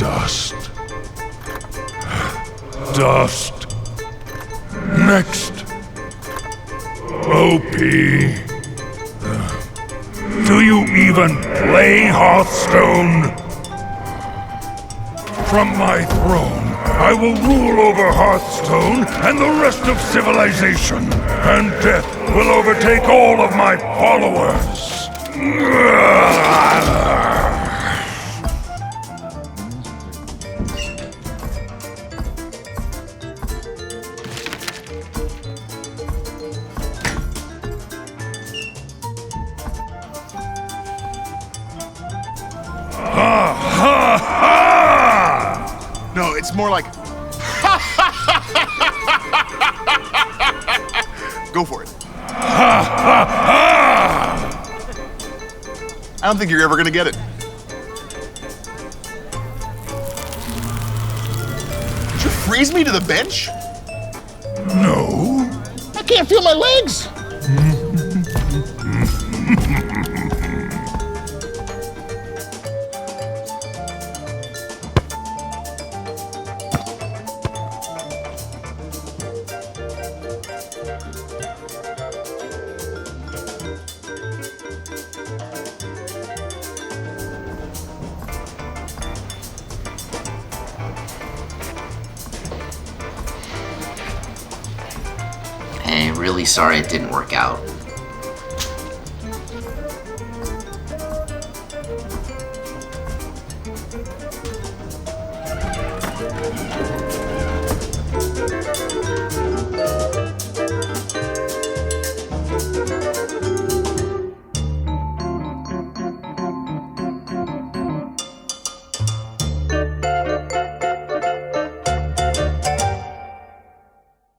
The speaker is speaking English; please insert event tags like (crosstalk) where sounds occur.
Dust. Dust. Next. OP. Do you even play Hearthstone? From my throne, I will rule over Hearthstone and the rest of civilization, and death will overtake all of my followers. (laughs) it's more like. (laughs) Go for it. I don't think you're ever gonna get it. Did you freeze me to the bench? No. I can't feel my legs. really sorry it didn't work out.